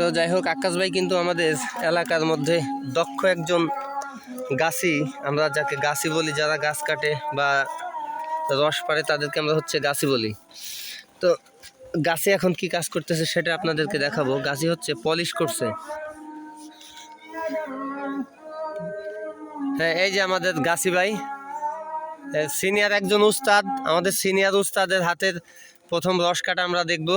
তো যাই হোক, আকাশ ভাই কিন্তু আমাদের এলাকার মধ্যে দক্ষ একজন গাছি, আমরা যাকে গাছি বলি, যারা গাছ কাটে বা রস পারে তাদেরকে আমরা হচ্ছে গাছি বলি। তো গাছে এখন কি কাজ করতেছে সেটা আপনাদেরকে দেখাবো। গাছি হচ্ছে পলিশ করছে। হ্যাঁ এই যে আমাদের গাছি ভাই সিনিয়র একজন উস্তাদ, আমাদের সিনিয়র উস্তাদের হাতের প্রথম রস কাটা আমরা দেখব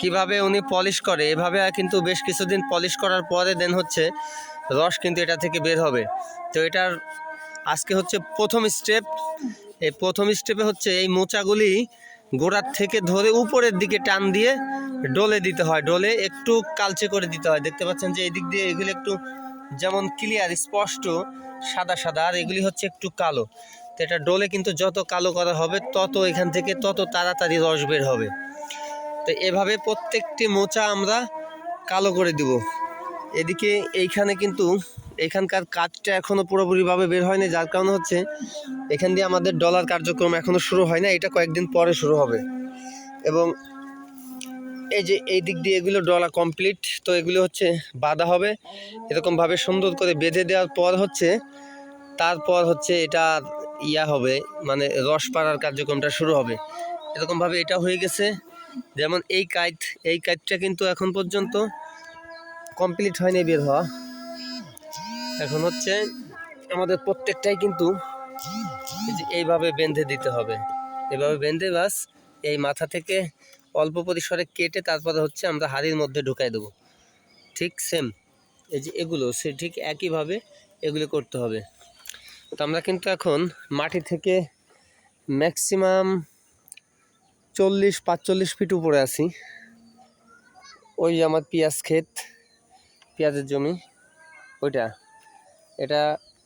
কীভাবে উনি পলিশ করে। এভাবে কিন্তু বেশ কিছুদিন পলিশ করার পরে দেন হচ্ছে রস কিন্তু এটা থেকে বের হবে। তো এটার আজকে হচ্ছে প্রথম স্টেপ। এই প্রথম স্টেপে হচ্ছে এই মোচাগুলি গোড়ার থেকে ধরে উপরের দিকে টান দিয়ে ডলে দিতে হয়। ডলে একটু কালচে করে দিতে হয়। দেখতে পাচ্ছেন যে এই দিক দিয়ে এগুলি একটু যেমন ক্লিয়ার স্পষ্ট, সাদা সাদা, আর এগুলি হচ্ছে একটু কালো। তো এটা ডোলে কিন্তু যত কালো করা হবে, তত এখান থেকে তত তাড়াতাড়ি রস বের হবে। তো এভাবে প্রত্যেকটি মোচা আমরা কালো করে দিব। এদিকে এইখানে কিন্তু এখানকার কাজটা এখনও পুরোপুরিভাবে বের হয়নি, যার কারণে হচ্ছে এখান দিয়ে আমাদের ডলার কার্যক্রম এখনও শুরু হয় না, এটা কয়েকদিন পরে শুরু হবে। এবং এই যে এই দিক দিয়ে এগুলো ডলা কমপ্লিট, তো এগুলো হচ্ছে বাঁধা হবে। এরকমভাবে সুন্দর করে বেঁধে দেওয়ার পর হচ্ছে, তারপর হচ্ছে এটা ইয়া হবে মানে রস পাড়ার কার্যক্রমটা শুরু হবে। এরকমভাবে এটা হয়ে গেছে। যেমন এই কাইট, এই কাইটটা কিন্তু এখন পর্যন্ত কমপ্লিট হয়নি বের হওয়া। এখন হচ্ছে আমাদের প্রত্যেকটাই কিন্তু এইভাবে বেঁধে দিতে হবে। এভাবে বেঁধে বাস এই মাথা থেকে অল্প পরিসরে কেটে তারপরে হচ্ছে আমরা হাড়ির মধ্যে ঢুকাই দেবো। ঠিক সেম এই যে এগুলো, সে ঠিক একইভাবে এগুলো করতে হবে। তো আমরা কিন্তু এখন মাটি থেকে ম্যাক্সিমাম চল্লিশ, পাঁচচল্লিশ ফিট উপরে আছি। ওই যে আমার পেঁয়াজ ক্ষেত, পেঁয়াজের জমি, ওইটা। এটা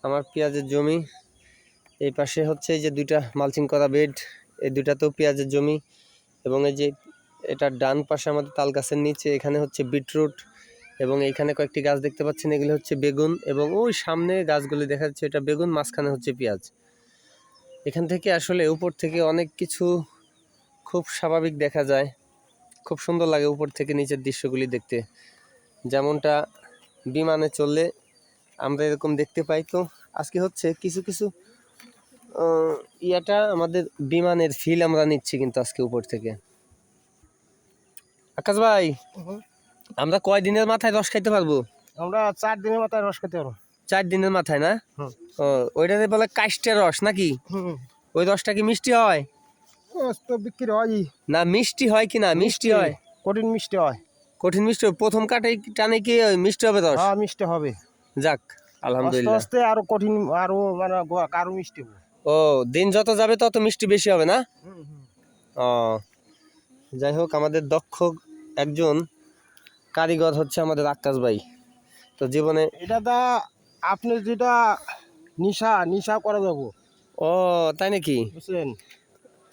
আমার পেঁয়াজের জমি। এই পাশে হচ্ছে এই যে দুইটা মালচিং করা বেড এই দুইটাতেও পেঁয়াজের জমি এবং এই যে এটা ডান পাশে আমাদের তাল গাছের নিচে, এখানে হচ্ছে বিটরুট এবং এইখানে কয়েকটি গাছ দেখতে পাচ্ছেন, এগুলো হচ্ছে বেগুন এবং ওই সামনে গাছগুলি দেখা যাচ্ছে এটা বেগুন, মাঝখানে হচ্ছে পেঁয়াজ। এখান থেকে আসলে উপর থেকে অনেক কিছু খুব স্বাভাবিক দেখা যায়। খুব সুন্দর লাগে উপর থেকে নিচের দৃশ্যগুলি দেখতে। যেমনটা বিমানে চললে আমরা এরকম দেখতে পাই। তো আজকে হচ্ছে কিছু কিছু ইয়াটা আমাদের বিমানের ফিল আমরা নিচ্ছি কিন্তু আজকে উপর থেকে। আকাশ ভাই! আমরা কয় দিনের মাথায় রস খাইতে পারব? আমরা চার দিনের মাথায় রস খেতে পারব। চার দিনের মাথায় না। ওইটাতে বলে কাষ্টের রস নাকি? ওই রসটা কি মিষ্টি হয়? তো বিক্রি হয় না মিষ্টি হয় কি না? মিষ্টি হয়। কঠিন মিষ্টি হয়। কঠিন মিষ্টি। প্রথম কাটে টানে কি মিষ্টি হবে রস? হ্যাঁ মিষ্টি হবে। যাক আস্তে আলহামদুলিল্লাহ। আস্তে আরও কঠিন আরও মানে আরও মিষ্টি হবে। ও দিন যত যাবে তত মিষ্টি বেশি হবে না? ও যাই হোক আমাদের দক্ষ একজন কারিগর হচ্ছে আমাদের আকাশ ভাই। তো জীবনে এটা দা আপনি যেটা নিশা নিশা করা যাব। ও তাই নাকি? বুঝলেন?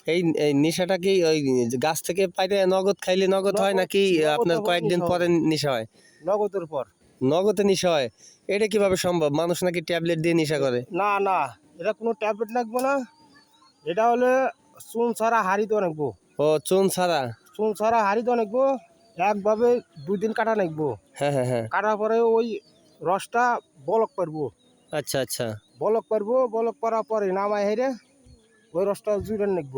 এই এই নেশাটা কি ওই গাছ থেকে পাইতে নগদ খাইলে নগদ হয় নাকি আপনার কয়েকদিন পরে নেশা হয়? নগদের পর। নগদে নেশা হয়? এটা কীভাবে সম্ভব? মানুষ নাকি ট্যাবলেট দিয়ে নেশা করে? না না এটা কোনো ট্যাবলেট লাগবে না। এটা হলে চুন ছাড়া হাড়িতে অনেকবো। ও চুন ছাড়া? চুন ছাড়া হাড়িতে অনেকবো। একভাবে দুই দিন কাটা নাকবো হ্যাঁ হ্যাঁ হ্যাঁ। কাটার পরে ওই রসটা বলক পারব আচ্ছা আচ্ছা। বলক পারব বলক করার পরে নামাই হেরে ওই রসটা জুড়ে নেব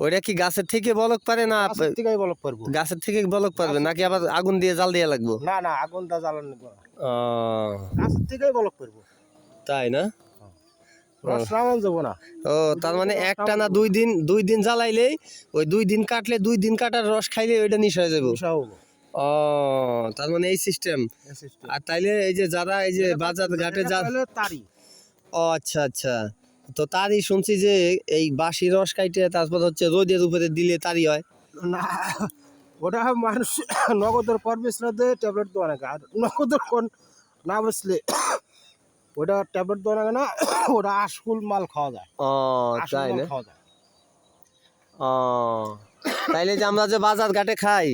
ওইটা কি গাছের থেকে বলক পারে না থেকেই বলক পারব গাছের থেকে বলক পারবে নাকি আবার আগুন দিয়ে জাল দিয়ে লাগবো? না না আগুনটা জ্বালান নেব না। গাছের থেকেই বলক পারব তাই না? ও। তার মানে একটা না দুই দিন দুই দিন জ্বালাইলেই ওই দুই দিন কাটলে দুই দিন কাটার রস খাইলে ওইটা নিশা হয়ে যাব। ও তার মানে এই সিস্টেম আর তাইলে এই যে যারা এই যে বাজার ঘাটে যা ও আচ্ছা আচ্ছা। তো তারই শুনছি যে এই বাসি রস কাইটে তারপর হচ্ছে রোদের উপরে দিলে তারই হয়। না ওটা মানুষ নগদের পর বেসলে ট্যাবলেট দেওয়া নাকি আর নগদের কোন না বসলে ওটা ট্যাবলেট দেওয়া লাগে না ওটা আশকুল মাল খাওয়া যায়। ও তাই না? খাওয়া যায়। ও তাইলে যে আমরা যে বাজার ঘাটে খাই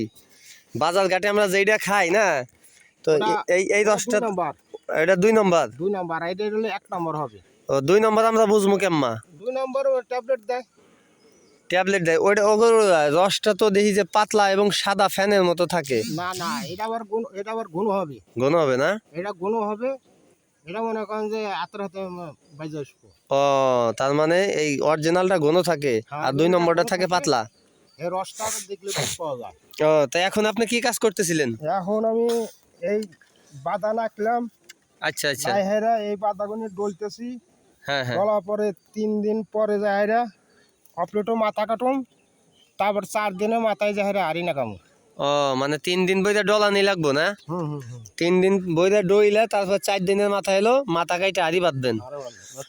বাজার ঘাটে আমরা যেইটা খাই না তো এই এই রসটা দুই নাম্বার। এটা দুই নম্বর? দুই নাম্বার এটা হলে এক নাম্বার হবে। ও দুই নম্বর আমরা বুঝব কেম্মা? দুই নাম্বার ট্যাবলেট দেয়। ট্যাবলেট দেয়। ওইটা ওগুলো রসটা তো দেখি যে পাতলা এবং সাদা ফ্যানের মতো থাকে। না না এটা আবার গুণ এটা আবার গুণ হবে। ঘন হবে না? এটা গুণ হবে এটা মনে করেন যে হাতের হাতে বাজে আসব। ও তার মানে এই অরিজিনালটা ঘন থাকে হ্যাঁ, আর দুই নম্বরটা থাকে। থাকে পাতলা? এই রসটা দেখলে পাওয়া যায়। ও তাই এখন আপনি কি কাজ করতেছিলেন? এখন আমি এই বাদা নাকলাম আচ্ছা আচ্ছা। যাই হেরা এই বাদাগুনি ডলতেছি। হ্যাঁ হ্যাঁ। ডলার পরে তিন দিন পরে যায় হেরা অপলেটও মাথা কাটুম তারপর চার দিনে মাথায় যায় হেরা হারি না কামু ও মানে তিন দিন বইটা ডলা নি লাগবো না? তিন দিন বইটা ডইলে তারপর চার দিনের মাথা এলো মাথা কাইটা হারি বাঁধবেন। আরও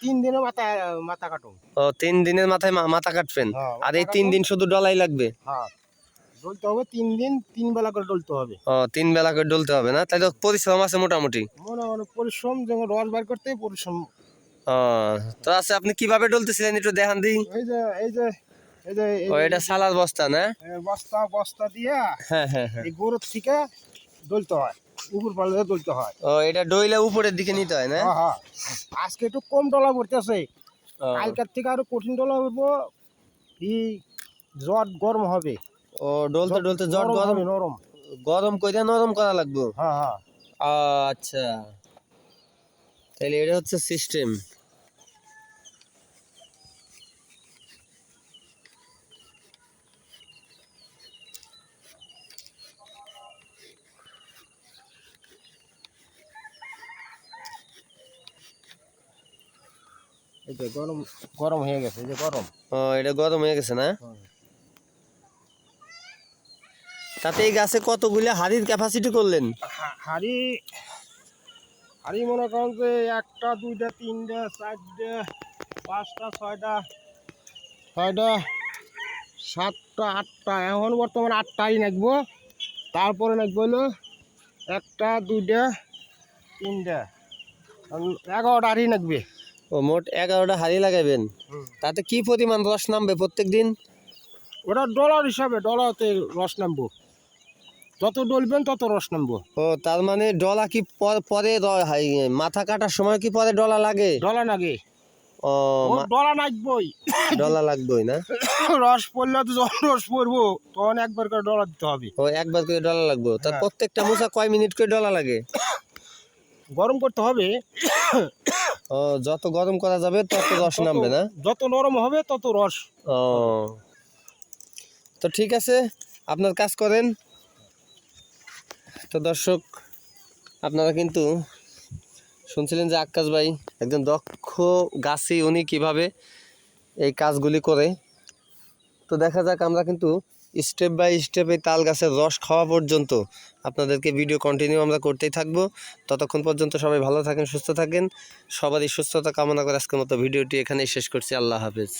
তিন দিনে মাথা মাথা কাটুম ও তিন দিনের মাথায় মাথা কাটবেন। হ্যাঁ, আর এই তিন দিন শুধু ডলাই লাগবে? হ্যাঁ। ডলতে হবে তিন দিন তিন বেলা করে ডলতে হবে। ও তিন বেলা করে ডলতে হবে না? তাই তো পরিশ্রম আছে মোটামুটি। মনে পরিশ্রম যেমন রস বার করতে পরিশ্রম। ও তো আচ্ছা আপনি কীভাবে ডলতেছিলেন একটু দেখান দিই এই যে এই যে ও এটা সালার বস্তা না? বস্তা বস্তা দিয়ে হ্যাঁ হ্যাঁ হ্যাঁ। এই গরুর থেকে ডলতে হয়। উপর পাল্লে ডলতে হয়। ও এটা ডইলে উপরের দিকে নিতে হয় না? হ্যাঁ হ্যাঁ। আজকে একটু কম ডলা পড়তেছে। কালকার থেকে আরও কঠিন ডলা পড়ব। এই জ্বর গরম হবে। ও ডলতে ডলতে জট গরম নরম। গরম কইরা নরম করা লাগবে? হ্যাঁ হ্যাঁ। আচ্ছা। তাহলে এটা হচ্ছে সিস্টেম এই যে গরম গরম হয়ে গেছে এই যে গরম। ও এটা গরম হয়ে গেছে না? তাতে এই গাছে কতগুলো হাড়ির ক্যাপাসিটি করলেন? হাড়ি হাড়ি মনে করেন যে একটা দুইটা তিনটা চারটা পাঁচটা ছয়টা ছয়টা সাতটা আটটা এখন বর্তমানে আটটাই নাকবো। তারপরে নাকবো হলো একটা দুইটা তিনটা। এগারোটা হাড়ি নাকবে। ও মোট এগারোটা হাড়ি লাগাবেন তাতে কি পরিমাণ রস নামবে প্রত্যেক দিন ওটা ডলার হিসাবে ডলারতে রস নামবো। যত ডলবেন তত রস নামবো। ও তার মানে ডলা কি পর- মাথা কাটার সময় কি পরে ডলা লাগে? ডলা লাগে। ও ডলা নাকবই ডলা লাগবেই না? রস পড়লে তো যখন রস পড়ব তখন একবার করে ডলা দিতে হবে। ও একবার করে ডলা লাগবে। তার হ্যাঁ। প্রত্যেকটা মোচা কয় মিনিট করে ডলা লাগে? গরম করতে হবে। ও যত গরম করা যাবে তত রস নামবে না? যত নরম হবে তত রস। ও। তো ঠিক আছে আপনার কাজ করেন। তো দর্শক আপনারা কিন্তু শুনছিলেন যে আক্কাস ভাই একজন দক্ষ গাছি উনি কীভাবে এই কাজগুলি করে। তো দেখা যাক আমরা কিন্তু স্টেপ বাই স্টেপ এই তাল গাছের রস খাওয়া পর্যন্ত আপনাদেরকে ভিডিও কন্টিনিউ আমরা করতেই থাকব। ততক্ষণ পর্যন্ত সবাই ভালো থাকেন, সুস্থ থাকেন। সবারই সুস্থতা কামনা করে আজকের মতো ভিডিওটি এখানেই শেষ করছি। আল্লাহ হাফেজ।